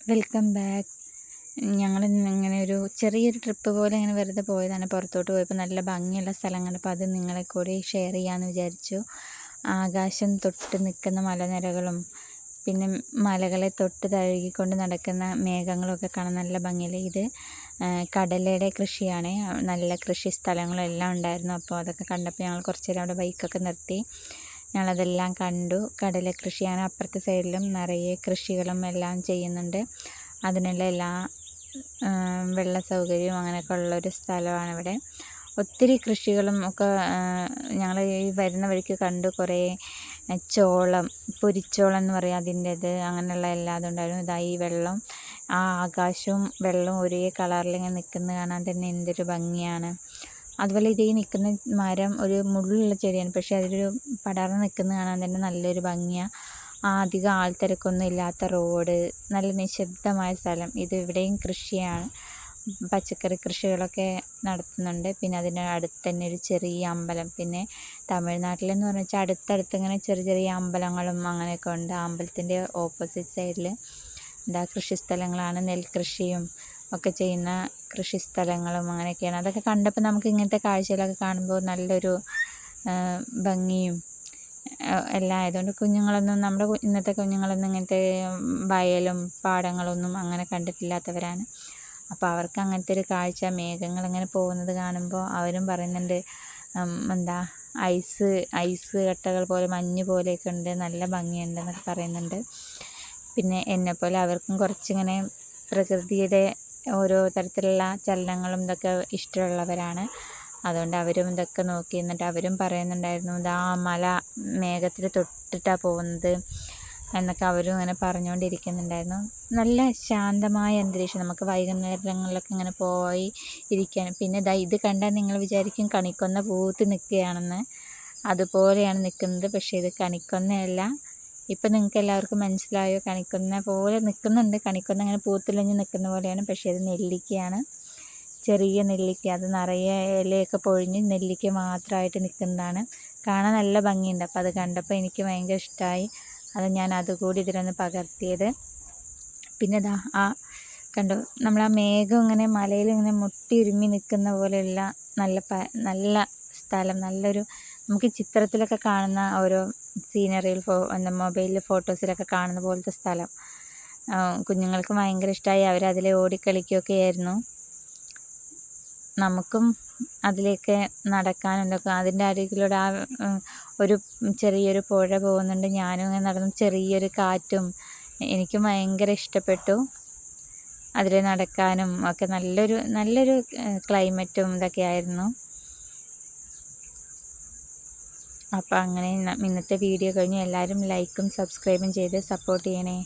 Welcome back ഞങ്ങൾ ഇങ്ങനെ ഒരു ചെറിയൊരു ട്രിപ്പ് പോലെ ഇങ്ങനെ വെറുതെ പോയതാണ്. പുറത്തോട്ട് പോയപ്പോൾ നല്ല ഭംഗിയുള്ള സ്ഥലങ്ങൾ അപ്പോൾ അത് നിങ്ങളെ കൂടി ഷെയർ ചെയ്യാമെന്ന് വിചാരിച്ചു. ആകാശം തൊട്ട് നിൽക്കുന്ന മലനിരകളും പിന്നെ മലകളെ തൊട്ട് തഴുകിക്കൊണ്ട് നടക്കുന്ന മേഘങ്ങളൊക്കെ കാണാൻ നല്ല ഭംഗിയില്ല? ഇത് കടലയുടെ കൃഷിയാണ്. നല്ല കൃഷി സ്ഥലങ്ങളെല്ലാം ഉണ്ടായിരുന്നു. അപ്പോൾ അതൊക്കെ കണ്ടപ്പോൾ ഞങ്ങൾ കുറച്ച് നേരം അവിടെ ബൈക്കൊക്കെ നിർത്തി. ഞങ്ങളതെല്ലാം കണ്ടു. കടല കൃഷിയാണ് അപ്പുറത്തെ സൈഡിലും നിറയെ കൃഷികളും എല്ലാം ചെയ്യുന്നുണ്ട്. അതിനുള്ള എല്ലാ വെള്ള സൗകര്യവും അങ്ങനെയൊക്കെ ഉള്ളൊരു സ്ഥലമാണ് ഇവിടെ. ഒത്തിരി കൃഷികളും ഒക്കെ ഞങ്ങൾ ഈ വരുന്ന വഴിക്ക് കണ്ടു. കുറേ ചോളം പൊരിച്ചോളം എന്ന് പറയും അതിന്റേത്. അങ്ങനെയുള്ള എല്ലാ ഉണ്ടായിരുന്നു ഇതാ ഈ വെള്ളം ആ ആകാശവും വെള്ളവും ഒരേ കളറിൽ ഇങ്ങനെ നിൽക്കുന്നത് കാണാൻ തന്നെ എന്തൊരു ഭംഗിയാണ്. അതുപോലെ ഇത് ഈ നിൽക്കുന്ന മരം ഒരു മുള്ളുള്ള ചെടിയാണ്. പക്ഷേ അതിലൊരു പടർന്ന് നിൽക്കുന്ന കാണാൻ തന്നെ നല്ലൊരു ഭംഗിയാണ് അധികം ആൾത്തിരക്കൊന്നും ഇല്ലാത്ത റോഡ് നല്ല നിശബ്ദമായ സ്ഥലം. ഇത് ഇവിടെയും കൃഷിയാണ്. പച്ചക്കറി കൃഷികളൊക്കെ നടത്തുന്നുണ്ട്. പിന്നെ അതിന് അടുത്ത് തന്നെ ഒരു ചെറിയ അമ്പലം. പിന്നെ തമിഴ്നാട്ടിലെന്ന് പറഞ്ഞു വെച്ചാൽ അടുത്തടുത്ത് ഇങ്ങനെ ചെറിയ ചെറിയ അമ്പലങ്ങളും അങ്ങനെയൊക്കെ ഉണ്ട്. അമ്പലത്തിന്റെ ഓപ്പോസിറ്റ് സൈഡിൽ എന്താ കൃഷി സ്ഥലങ്ങളാണ് നെൽകൃഷിയും ഒക്കെ ചെയ്യുന്ന കൃഷി സ്ഥലങ്ങളും അങ്ങനെയൊക്കെയാണ്. അതൊക്കെ കണ്ടപ്പോൾ നമുക്ക് ഇങ്ങനത്തെ കാഴ്ചകളൊക്കെ കാണുമ്പോൾ നല്ലൊരു ഭംഗിയും എല്ലാം ആയതുകൊണ്ട് കുഞ്ഞുങ്ങളൊന്നും നമ്മുടെ ഇന്നത്തെ കുഞ്ഞുങ്ങളൊന്നും ഇങ്ങനത്തെ വയലും പാടങ്ങളൊന്നും അങ്ങനെ കണ്ടിട്ടില്ലാത്തവരാണ്. അപ്പോൾ അവർക്ക് അങ്ങനത്തെ ഒരു കാഴ്ച മേഘങ്ങൾ ഇങ്ങനെ പോകുന്നത് കാണുമ്പോൾ അവരും പറയുന്നുണ്ട് എന്താ ഐസ് ഐസ് കട്ടകൾ പോലെ മഞ്ഞ് പോലെയൊക്കെ ഉണ്ട് നല്ല ഭംഗിയുണ്ടെന്നൊക്കെ പറയുന്നുണ്ട്. പിന്നെ എന്നെപ്പോലെ അവർക്കും കുറച്ചിങ്ങനെ പ്രകൃതിയുടെ ഓരോ തരത്തിലുള്ള ചലനങ്ങളും ഇതൊക്കെ ഇഷ്ടമുള്ളവരാണ്. അതുകൊണ്ട് അവരും ഇതൊക്കെ നോക്കി എന്നിട്ട് അവരും പറയുന്നുണ്ടായിരുന്നു ഇതാ മല മേഘത്തിൽ തൊട്ടിട്ടാണ് പോകുന്നത് എന്നൊക്കെ അവരും ഇങ്ങനെ പറഞ്ഞുകൊണ്ടിരിക്കുന്നുണ്ടായിരുന്നു. നല്ല ശാന്തമായ അന്തരീക്ഷം. നമുക്ക് വൈകുന്നേരങ്ങളിലൊക്കെ ഇങ്ങനെ പോയി ഇരിക്കാൻ. പിന്നെ ദാ ഇത് കണ്ടാൽ നിങ്ങൾ വിചാരിക്കും കണിക്കൊന്ന പൂത്ത് നിൽക്കുകയാണെന്ന്. അതുപോലെയാണ് നിൽക്കുന്നത്. പക്ഷേ ഇത് കണിക്കൊന്നയല്ല. ഇപ്പം നിങ്ങൾക്ക് എല്ലാവർക്കും മനസ്സിലായോ? കണിക്കുന്ന പോലെ നിൽക്കുന്നുണ്ട് കണിക്കുന്ന അങ്ങനെ പൂത്തിലഞ്ഞ് നിൽക്കുന്ന പോലെയാണ്. പക്ഷേ അത് നെല്ലിക്കയാണ്. ചെറിയ നെല്ലിക്ക. അത് നിറയെ ഇലയൊക്കെ പൊഴിഞ്ഞ് നെല്ലിക്ക മാത്രമായിട്ട് നിൽക്കുന്നതാണ് കാണാൻ നല്ല ഭംഗിയുണ്ട്. അപ്പോൾ അത് കണ്ടപ്പോൾ എനിക്ക് ഭയങ്കര ഇഷ്ടമായി അത് ഞാൻ അതുകൂടി ഇതിലൊന്ന് പകർത്തിയത്. പിന്നെ ദാ ആ കണ്ടോ? നമ്മൾ ആ മേഘം ഇങ്ങനെ മലയിൽ ഇങ്ങനെ മുട്ടി ഉരുമി നിൽക്കുന്ന പോലെയുള്ള നല്ല നല്ല സ്ഥലം. നല്ലൊരു നമുക്ക് ചിത്രത്തിലൊക്കെ കാണുന്ന ഓരോ സീനറിയിൽ ഫോ മൊബൈലിൽ ഫോട്ടോസിലൊക്കെ കാണുന്ന പോലത്തെ സ്ഥലം. കുഞ്ഞുങ്ങൾക്ക് ഭയങ്കര ഇഷ്ടമായി അവരതിൽ ഓടിക്കളിക്കുകയൊക്കെ ആയിരുന്നു. നമുക്കും അതിലേക്ക് നടക്കാനും ഇതൊക്കെ അതിന്റെ അരികിലൂടെ ആ ഒരു ചെറിയൊരു പുഴ പോകുന്നുണ്ട്. ഞാനും ഇങ്ങനെ നടന്ന് ചെറിയൊരു കാറ്റും എനിക്ക് ഭയങ്കര ഇഷ്ടപ്പെട്ടു. അതിൽ നടക്കാനും ഒക്കെ നല്ലൊരു നല്ലൊരു ക്ലൈമറ്റും ഇതൊക്കെ ആയിരുന്നു. അപ്പോൾ അങ്ങനെ ഇന്നത്തെ വീഡിയോ കഴിഞ്ഞു എല്ലാവരും ലൈക്കും സബ്സ്ക്രൈബും ചെയ്ത് സപ്പോർട്ട് ചെയ്യണേ.